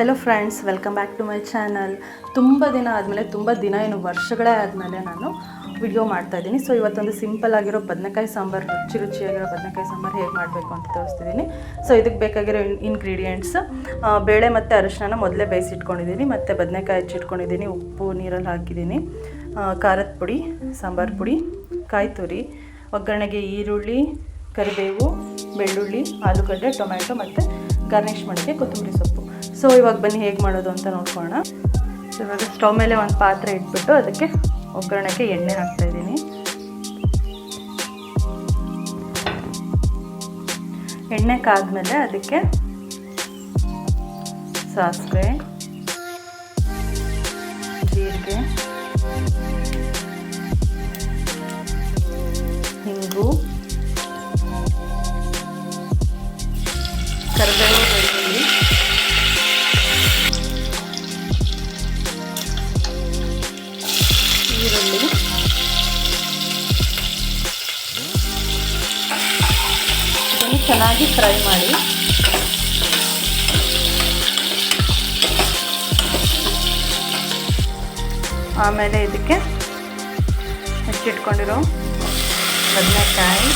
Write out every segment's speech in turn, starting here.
Hello friends welcome back to my channel ತುಂಬ ದಿನ ಆದಮೇಲೆ, ತುಂಬ ದಿನ ಏನು ವರ್ಷಗಳೇ ಆದಮೇಲೆ ನಾನು ವಿಡಿಯೋ ಮಾಡ್ತಾ ಇದ್ದೀನಿ. ಸೊ ಇವತ್ತೊಂದು ಸಿಂಪಲ್ ಆಗಿರೋ ಬದನೆಕಾಯಿ ಸಾಂಬಾರು, ರುಚಿ ರುಚಿಯಾಗಿರೋ ಬದನೆಕಾಯಿ ಸಾಂಬಾರು ಹೇಗೆ ಮಾಡಬೇಕು ಅಂತ ತೋರಿಸ್ತಿದ್ದೀನಿ. ಸೊ ಇದಕ್ಕೆ ಬೇಕಾಗಿರೋ ಇನ್ಗ್ರೀಡಿಯೆಂಟ್ಸ್ ಬೇಳೆ ಮತ್ತು ಅರಿಶಿನ ಮೊದಲೇ ಬೇಯಿಸಿಟ್ಕೊಂಡಿದ್ದೀನಿ. ಮತ್ತು ಬದನೆಕಾಯಿ ಹೆಚ್ಚಿಟ್ಕೊಂಡಿದ್ದೀನಿ. ಉಪ್ಪು, ನೀರಲ್ಲಿ ಹಾಕಿದ್ದೀನಿ. ಖಾರದ ಪುಡಿ, ಸಾಂಬಾರು ಪುಡಿ, ಕಾಯಿ ತುರಿ, ಒಗ್ಗರಣೆಗೆ ಈರುಳ್ಳಿ, ಕರಿಬೇವು, ಬೆಳ್ಳುಳ್ಳಿ, ಆಲೂಗಡ್ಡೆ, ಟೊಮ್ಯಾಟೊ ಮತ್ತು ಗಾರ್ನಿಷ್ ಮಾಡೋಕ್ಕೆ ಕೊತ್ತಂಬರಿ ಸೊಪ್ಪು. ಸೊ ಇವಾಗ ಬನ್ನಿ, ಹೇಗೆ ಮಾಡೋದು ಅಂತ ನೋಡ್ಕೊಳ್ಳೋಣ. ಸೊ ಇವಾಗ ಸ್ಟವ್ ಮೇಲೆ ಒಂದು ಪಾತ್ರೆ ಇಟ್ಬಿಟ್ಟು ಅದಕ್ಕೆ ಒಗ್ಗರಣೆಗೆ ಎಣ್ಣೆ ಹಾಕ್ತಾ ಇದ್ದೀನಿ. ಎಣ್ಣೆ ಕಾದ್ಮೇಲೆ ಅದಕ್ಕೆ ಸಾಸಿವೆ ಇದನ್ನು ಚೆನ್ನಾಗಿ ಫ್ರೈ ಮಾಡಿ. ಆಮೇಲೆ ಇದಕ್ಕೆ ಹೆಚ್ಚಿಟ್ಕೊಂಡಿರೋ ಬದನೆಕಾಯಿ.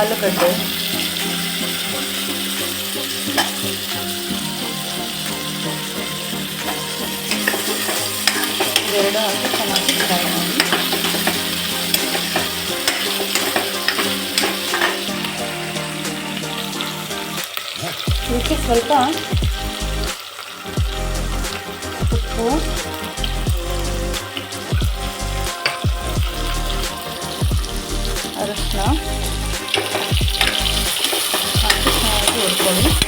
ಆಲೂಗಡ್ಡೆ. ಇವೆರಡು ಹಾಕಿ ಚೆನ್ನಾಗಿ ಫ್ರೈ ಮಾಡಿ ಇದಕ್ಕೆ ಸ್ವಲ್ಪ ಉಪ್ಪು ಅರಶಿನ ಹಾಕಿ ಚೆನ್ನಾಗಿ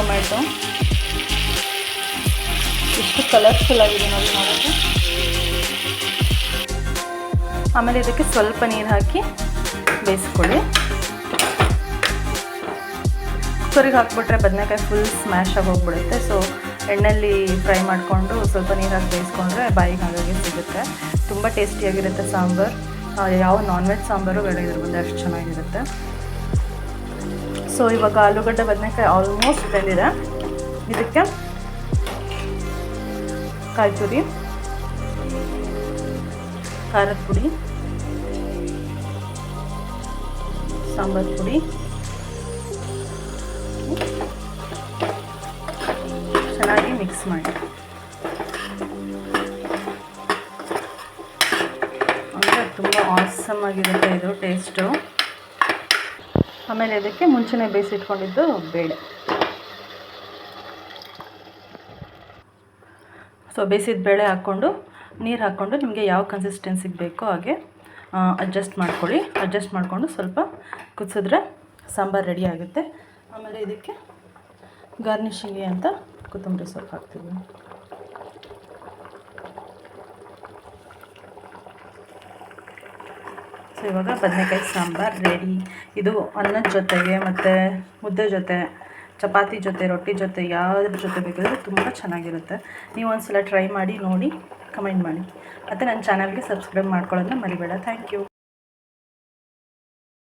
ಟೊಮೆಟೊ ಎಷ್ಟು ಕಲರ್ಫುಲ್ ಆಗಿದೆ ನೋಡಿ ನೋಡೋಕ್ಕೆ ಆಮೇಲೆ ಇದಕ್ಕೆ ಸ್ವಲ್ಪ ನೀರು ಹಾಕಿ ಬೇಯಿಸ್ಕೊಳ್ಳಿ. ಕುಕ್ಕರಿಗೆ ಹಾಕ್ಬಿಟ್ರೆ ಬದನೆಕಾಯಿ ಫುಲ್ ಸ್ಮ್ಯಾಶ್ ಆಗಿ ಹೋಗ್ಬಿಡುತ್ತೆ. ಸೊ ಎಣ್ಣೆಯಲ್ಲಿ ಫ್ರೈ ಮಾಡಿಕೊಂಡು ಸ್ವಲ್ಪ ನೀರು ಹಾಕಿ ಬೇಯಿಸ್ಕೊಂಡ್ರೆ ಬಾಯಿಗೆ ಹಾಗಾಗಿ ಸಿಗುತ್ತೆ. ತುಂಬ ಟೇಸ್ಟಿಯಾಗಿರುತ್ತೆ ಸಾಂಬಾರು. ಯಾವ ನಾನ್ ವೆಜ್ ಸಾಂಬಾರು ಬೇಡ ಇದ್ರ ಮುಂದೆ ಅಷ್ಟು ಚೆನ್ನಾಗಿರುತ್ತೆ. ಸೊ ಇವಾಗ ಆಲೂಗಡ್ಡೆ ಬದನೆಕಾಯಿ ಆಲ್ಮೋಸ್ಟ್ ಬೆಂದಿದೆ. ಇದಕ್ಕೆ ಕಾಯಿ ತುರಿ ಖಾರದ ಪುಡಿ, ಸಾಂಬಾರು ಪುಡಿ. ಚೆನ್ನಾಗಿ ಮಿಕ್ಸ್ ಮಾಡಿ. ಅಂದರೆ ತುಂಬ ಆಸಮ್ ಆಗಿರುತ್ತೆ ಇದು ಟೇಸ್ಟು ಆಮೇಲೆ ಇದಕ್ಕೆ ಮುಂಚೆನೇ ಬೇಯಿಸಿಟ್ಕೊಂಡಿದ್ದು ಬೇಳೆ. ಸೊ ಬೇಯಿಸಿದ ಬೇಳೆ ಹಾಕ್ಕೊಂಡು, ನೀರು ಹಾಕ್ಕೊಂಡು ನಿಮಗೆ ಯಾವ ಕನ್ಸಿಸ್ಟೆನ್ಸಿಗೆ ಬೇಕೋ ಹಾಗೆ ಅಡ್ಜಸ್ಟ್ ಮಾಡ್ಕೊಳ್ಳಿ. ಅಡ್ಜಸ್ಟ್ ಮಾಡಿಕೊಂಡು ಸ್ವಲ್ಪ ಕುದಿಸಿದ್ರೆ ಸಾಂಬಾರು ರೆಡಿ ಆಗುತ್ತೆ. ಆಮೇಲೆ ಇದಕ್ಕೆ ಗಾರ್ನಿಷಿಂಗ್ಗೆ ಅಂತ ಕೊತ್ತಂಬರಿ ಸೊಪ್ಪು ಹಾಕ್ತೀವಿ. ಸೊ, ಇವಾಗ ಬದನೆಕಾಯಿ ಸಾಂಬಾರು ರೆಡಿ. ಇದು ಅನ್ನದ ಜೊತೆಗೆ ಮತ್ತು ಮುದ್ದೆ ಜೊತೆ, ಚಪಾತಿ ಜೊತೆ, ರೊಟ್ಟಿ ಜೊತೆ ಯಾವುದ್ರ ಜೊತೆ ಬೇಕಾದರೂ ತುಂಬ ಚೆನ್ನಾಗಿರುತ್ತೆ. ನೀವು ಒಂದ್ಸಲ ಟ್ರೈ ಮಾಡಿ ನೋಡಿ, ಕಮೆಂಟ್ ಮಾಡಿ. ಮತ್ತು ನನ್ನ ಚಾನಲ್ಗೆ ಸಬ್ಸ್ಕ್ರೈಬ್ ಮಾಡ್ಕೊಳ್ಳೋದನ್ನ ಮರಿಬೇಡ. Thank you.